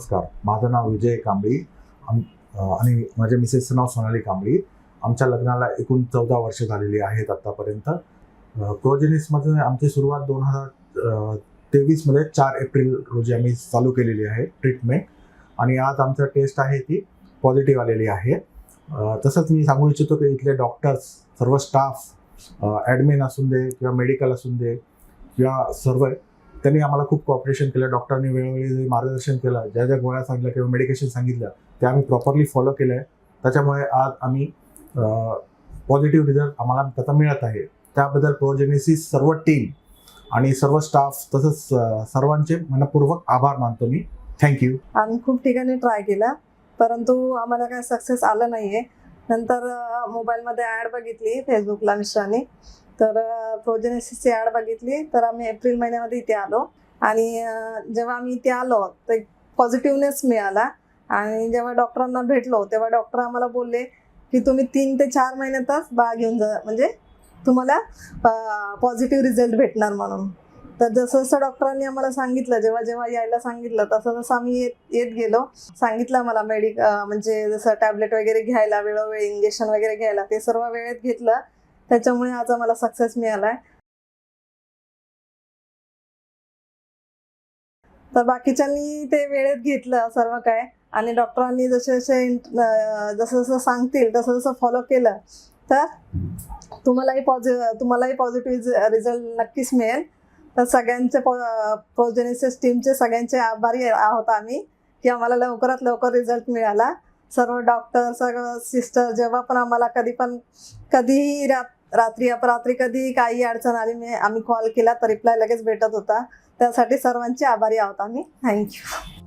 नमस्कार. माझं नाव विजय कांबळी. आम- आणि माझ्या मिसेसचं नाव सोनाली कांबळी. आमच्या लग्नाला एकूण चौदा वर्ष झालेली आहेत आत्तापर्यंत प्रोजेनिसमध्ये आमची सुरुवात दोन हजार तेवीसमध्ये चार एप्रिल रोजी आम्ही चालू केलेली आहे ट्रीटमेंट. आणि आज आमचं टेस्ट आहे ती पॉझिटिव्ह आलेली आहे. तसंच मी सांगू इच्छितो की इथले डॉक्टर्स सर्व स्टाफ ॲडमिन असून दे किंवा मेडिकल असून दे किंवा सर्व त्यांनी आम्हाला खूप कॉपरेशन केलं. डॉक्टरांनी वेळोवेळी जे मार्गदर्शन केलं ज्या ज्या गोळ्या सांगितल्या किंवा मेडिकेशन सांगितलं ते आम्ही प्रॉपरली फॉलो केलं आहे त्याच्यामुळे आज आम्ही पॉझिटिव्ह रिझल्ट आम्हाला त्याचा मिळत आहे. त्याबद्दल प्रोजेनेसिस सर्व टीम आणि सर्व स्टाफ तसंच सर्वांचे मनपूर्वक आभार मानतो मी. थँक्यू आम्ही खूप ठिकाणी ट्राय केला परंतु आम्हाला काय सक्सेस आलं नाही आहे नंतर मोबाईलमध्ये ॲड बघितली फेसबुकला मिश्राने तर प्रोजेनेसिसची ॲड बघितली तर आम्ही एप्रिल महिन्यामध्ये इथे आलो. आणि जेव्हा आम्ही इथे आलो तर पॉझिटिव्हनेस मिळाला. आणि जेव्हा डॉक्टरांना भेटलो तेव्हा डॉक्टर आम्हाला बोलले की तुम्ही तीन ते चार महिन्यातच बाळ घेऊन जा. म्हणजे तुम्हाला पॉझिटिव्ह रिझल्ट भेटणार म्हणून. तर जसं जसं डॉक्टरांनी आम्हाला सांगितलं जेव्हा जेव्हा यायला सांगितलं तसं तसं आम्ही येत येत गेलो. सांगितलं मला मेडिक म्हणजे जसं टॅबलेट वगैरे घ्यायला वेळोवेळी इंजेक्शन वगैरे घ्यायला ते सर्व वेळेत घेतलं. त्याच्यामुळे आज आम्हाला सक्सेस मिळालाय. तर बाकीच्यांनी ते वेळेत घेतलं सर्व काय. आणि डॉक्टरांनी जसे जसे जसं जसं सांगतील तसं जसं फॉलो केलं तर तुम्हालाही पॉझि तुम्हालाही पॉझिटिव्ह रिझल्ट नक्कीच मिळेल. तर सगळ्यांचे प्रोजेनिसिस टीमचे सगळ्यांचे आभारी आहोत आम्ही की आम्हाला लवकरात लवकर रिझल्ट मिळाला. सर्व डॉक्टर सर्व सिस्टर जेव्हा पण आम्हाला कधी पण कधीही रात रात्री अपरात्री कधी काही अडचण आली मी आम्ही कॉल केला तर रिप्लाय लगेच भेटत होता. त्यासाठी सर्वांचे आभारी आहोत आम्ही. थँक्यू